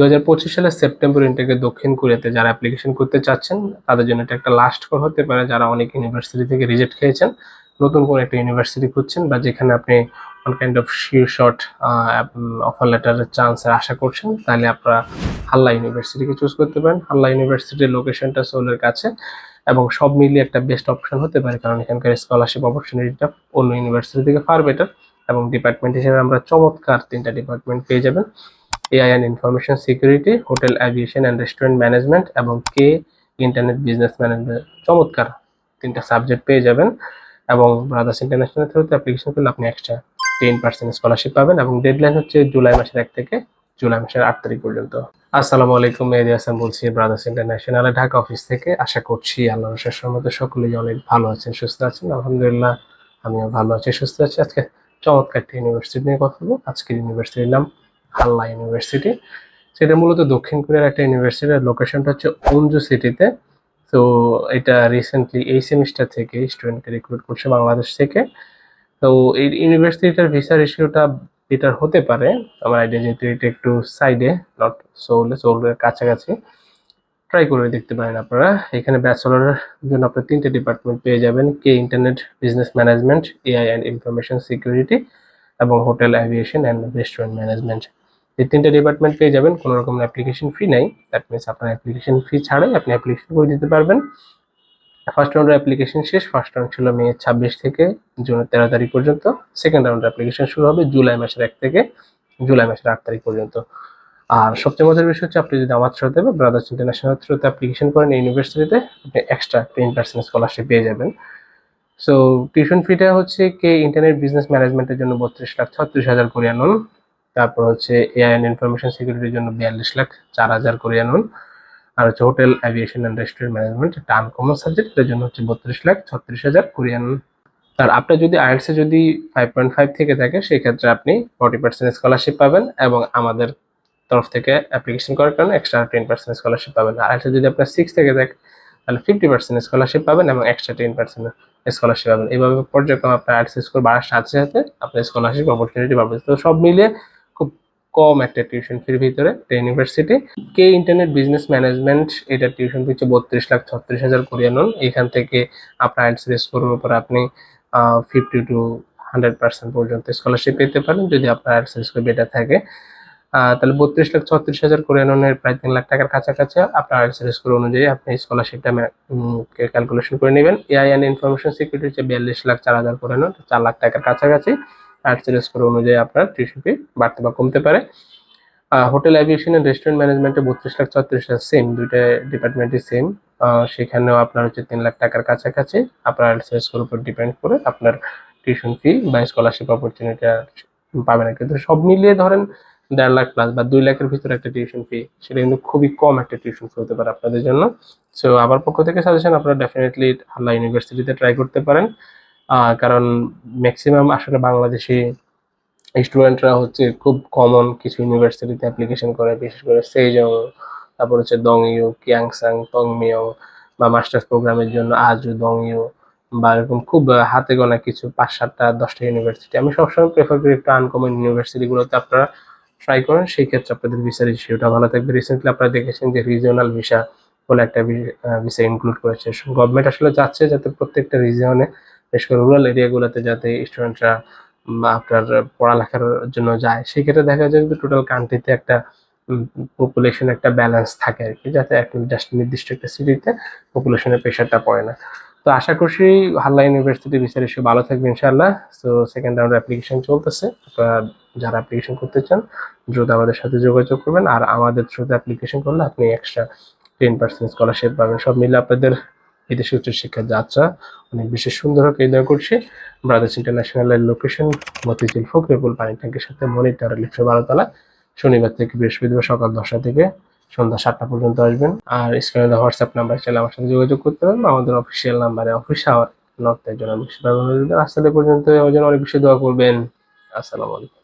দু হাজার পঁচিশ সালের সেপ্টেম্বর ইনটেকে দক্ষিণ কোরিয়াতে যারা অ্যাপ্লিকেশন করতে চাচ্ছেন, তাদের জন্য এটা একটা লাস্ট কল হতে পারে, যারা অনেক ইউনিভার্সিটি থেকে রিজেক্ট খেয়েছেন, নতুন কোনো একটা ইউনিভার্সিটি খুঁজছেন বা যেখানে আপনি on kind of sure shot offer লেটারের চান্সের আশা করছেন, তাহলে আপনারা হাল্লা ইউনিভার্সিটিকে চুজ করতে পারেন। হাল্লা ইউনিভার্সিটির লোকেশনটা সোলের কাছে এবং সব মিলিয়ে একটা বেস্ট অপশন হতে পারে, কারণ এখানকার স্কলারশিপ অপরচুনিটিটা অন্য ইউনিভার্সিটি থেকে ফার বেটার এবং ডিপার্টমেন্ট হিসেবে আমরা চমৎকার তিনটা ডিপার্টমেন্ট পেয়ে যাবেন। AI and information security hotel aviation and restaurant management এবং কে ইন্টারনেট বিজনেস ম্যানেজমেন্ট চমৎকার। তিনটা সাবজেক্ট পেয়ে যাবেন। এবং ব্রাদার্স ইন্টারন্যাশনাল থ্রুতে অ্যাপ্লিকেশন করলে আপনি এক্সট্রা টেন পার্সেন্ট স্কলারশিপ পাবেন এবং ডেডলাইন হচ্ছে জুলাই মাসের এক থেকে জুলাই মাসের আট তারিখ পর্যন্ত। আসসালামু আলাইকুম মেহেদি হাসান বলছি ব্রাদার্স ইন্টারন্যাশনাল ঢাকা অফিস থেকে। আশা করছি আল্লাহ রসের মতো সকলেই অনেক ভালো আছেন, সুস্থ আছেন। আলহামদুলিল্লাহ, আমিও ভালো আছি, সুস্থ আছি। আজকে চমৎকার একটা ইউনিভার্সিটি নিয়ে কথা বলব। আজকের ইউনিভার্সিটির নাম হাল্লা ইউনিভার্সিটি। সেটা মূলত দক্ষিণ কোরিয়ার একটা ইউনিভার্সিটির লোকেশনটা হচ্ছে অঞ্জু সিটিতে তো এটা রিসেন্টলি এই সেমিস্টার থেকে স্টুডেন্টকে রিক্রুট করছে বাংলাদেশ থেকে। তো, এই ইউনিভার্সিটিটার ভিসা রেশিওটা বেটার হতে পারে। আমার আইডিয়া যেহেতু এটা একটু সাইডে নট সোলে সোলের কাছাকাছি। ট্রাই করে দেখতে পারেন আপনারা। এখানে ব্যাচেলরের জন্য আপনার তিনটে ডিপার্টমেন্ট পেয়ে যাবেন। K internet business management AI and information security এবং hotel aviation and restaurant management এই তিনটে ডিপার্টমেন্ট পেয়ে যাবেন, কোনো রকম অ্যাপ্লিকেশন ফি নাই। দ্যাট মিনস আপনার অ্যাপ্লিকেশন ফি ছাড়াই আপনি অ্যাপ্লিকেশন করে দিতে পারবেন। ফার্স্ট রাউন্ডের অ্যাপ্লিকেশন শেষ ফার্স্ট রাউন্ড ছিল মে ছাব্বিশ থেকে জুনের তেরো তারিখ পর্যন্ত। সেকেন্ড রাউন্ডের অ্যাপ্লিকেশন শুরু হবে জুলাই মাসের এক থেকে জুলাই মাসের আট তারিখ পর্যন্ত। আর সবচেয়ে মজার বিষয় হচ্ছে, আপনি যদি আমার থ্রুতে বা ব্রাদার্স ইন্টারন্যাশনাল থ্রুতে অ্যাপ্লিকেশন করেন ইউনিভার্সিটিতে আপনি এক্সট্রা টেন পার্সেন্ট স্কলারশিপ পেয়ে যাবেন। সো টিউশন ফিটা হচ্ছে কে ইন্টারনেট বিজনেস ম্যানেজমেন্টের জন্য বত্রিশ লাখ ছত্রিশ হাজার কোরিয়ান তারপর হচ্ছে এআই ইনফরমেশন সিকিউরিটির জন্য বিয়াল্লিশ লাখ, চার হাজার কোরিয়ান নুন আর হচ্ছে hotel aviation and restaurant management একটা আনকমন সাবজেক্ট এর জন্য হচ্ছে বত্রিশ লাখ, ছত্রিশ হাজার কোরিয়ান। আর আপনার যদি আইএলসে যদি ফাইভ পয়েন্ট ফাইভ থেকে থাকে, সেক্ষেত্রে আপনি ফর্টি পার্সেন্ট স্কলারশিপ পাবেন এবং আমাদের তরফ থেকে অ্যাপ্লিকেশন করার কারণে এক্সট্রা টেন পার্সেন্ট স্কলারশিপ পাবেন। আর আইএলসে যদি আপনার সিক্স থেকে থাকে, তাহলে ফিফটি পার্সেন্ট স্কলারশিপ পাবেন এবং এক্সট্রা টেন পার্সেন্ট স্কলারশিপ পাবেন। এইভাবে পর্যায়ক্রমে আপনার আইএলস স্কোর বাড়ার সাথে সাথে আপনার স্কলারশিপ অপরচুনিটি পাবেন তো সব মিলিয়ে কম একটা টিউশন ফির ভিতরে university K internet business management এটা টিউশন ফি হচ্ছে বত্রিশ লাখ ছত্রিশ হাজার কোরিয়ান নুন। এখান থেকে আপনার আইএলস স্কোরের উপর আপনি ফিফটি টু হান্ড্রেড পার্সেন্ট পর্যন্ত স্কলারশিপ পেতে পারেন যদি আপনার আইএলস স্কোর বেটার থাকে। তাহলে বত্রিশ লাখ ছত্রিশ হাজার কোরিয়ান নুনের প্রায় তিন লাখ টাকার কাছাকাছি আপনার আইএলস স্কোর অনুযায়ী আপনি স্কলারশিপটা ক্যালকুলেশন করে নেবেন। এআই অ্যান্ড ইনফরমেশন সিকিউরিটি হচ্ছে বিয়াল্লিশ লাখ চার হাজার কোরিয়ান চার লাখ টাকার কাছাকাছি। আর্টসের স্কোর অনুযায়ী আপনার ফি বাড়তে বা কমতে পারে। হোটেল অ্যাভিয়েশন এন্ড রেস্টুরেন্ট ম্যানেজমেন্টে বত্রিশ লাখ ছত্রিশ সেম দুইটা ডিপার্টমেন্টই সেম সেখানেও আপনার হচ্ছে তিন লাখ টাকার কাছাকাছি। আপনার আর্টসের স্কোর উপর ডিপেন্ড করে আপনার টিউশন ফি বা স্কলারশিপ অপরচুনিটি পাবেন কিন্তু সব মিলিয়ে ধরেন দেড় লাখ প্লাস বা দুই লাখের ভিতরে একটা টিউশন ফি সেটা কিন্তু খুবই কম একটা টিউশন ফি হতে পারে আপনাদের জন্য। সো আমার পক্ষ থেকে সাজেশন আপনারা ডেফিনেটলি হাল্লা ইউনিভার্সিটিতে ট্রাই করতে পারেন। কারণ ম্যাক্সিমাম আসলে বাংলাদেশি স্টুডেন্টরা হচ্ছে খুব কমন কিছু ইউনিভার্সিটিতে অ্যাপ্লিকেশন করে, বিশেষ করে সেজং তারপর হচ্ছে দং ইউ কিয়াংসাং তংমিয়ং বা মাস্টার্স প্রোগ্রামের জন্য আজু দং ইউ বা এরকম খুব হাতে গোনা কিছু পাঁচ সাতটা, দশটা ইউনিভার্সিটি আমি সবসময় প্রেফার করি একটু আনকমন ইউনিভার্সিটিগুলোতে আপনারা ট্রাই করেন, সেই ক্ষেত্রে আপনাদের ভিসা রেশিওটা ভালো থাকবে। রিসেন্টলি আপনারা দেখেছেন যে রিজিওনাল ভিসা বলে একটা ভিসা ইনক্লুড করেছে। গভর্নমেন্ট আসলে যাচ্ছে যাতে প্রত্যেকটা রিজিয়নে বিশেষ করে রুরাল এরিয়াগুলোতে যাতে স্টুডেন্টরা আপনার পড়ালেখার জন্য যায়, সেক্ষেত্রে দেখা যায় যে টোটাল কান্ট্রিতে একটা পপুলেশন একটা ব্যালেন্স থাকে আর কি, যাতে জাস্ট নির্দিষ্ট একটা সিটিতে পপুলেশনের প্রেশারটা পড়ে না। তো আশা করছি হাল্লা ইউনিভার্সিটি বিচার এসে ভালো থাকবে ইনশাল্লাহ তো সেকেন্ড রাউন্ড অ্যাপ্লিকেশন চলতেছে। আপনারা যারা অ্যাপ্লিকেশন করতে চান, দ্রুত আমাদের সাথে যোগাযোগ করবেন। আর আমাদের থ্রুতে অ্যাপ্লিকেশন করলে আপনি এক্সট্রা টেন পার্সেন্ট স্কলারশিপ পাবেন। সব মিলে আপনাদের বিদেশি উচ্চশিক্ষার যাত্রা অনেক বেশি সুন্দর হোক এই দয়া করছি ব্রাদার্স ইন্টারন্যাশনালের লোকেশন মতিঝিল ফকরেপুল পানি ট্যাঙ্কের সাথে মনিটার লিফ্টে বারোতলা। শনিবার থেকে বৃহস্পতিবার সকাল দশটা থেকে সন্ধ্যা সাতটা পর্যন্ত আসবেন। আর স্ক্রিনে হোয়াটসঅ্যাপ নাম্বার চাইলে আমার সাথে যোগাযোগ করতে পারেন আমাদের অফিসিয়াল নাম্বারে অফিস আওয়ার নর্থের জন্য। আসলে পর্যন্ত ওই জন্য অনেক বেশি দোয়া করবেন। আসসালামু আলাইকুম।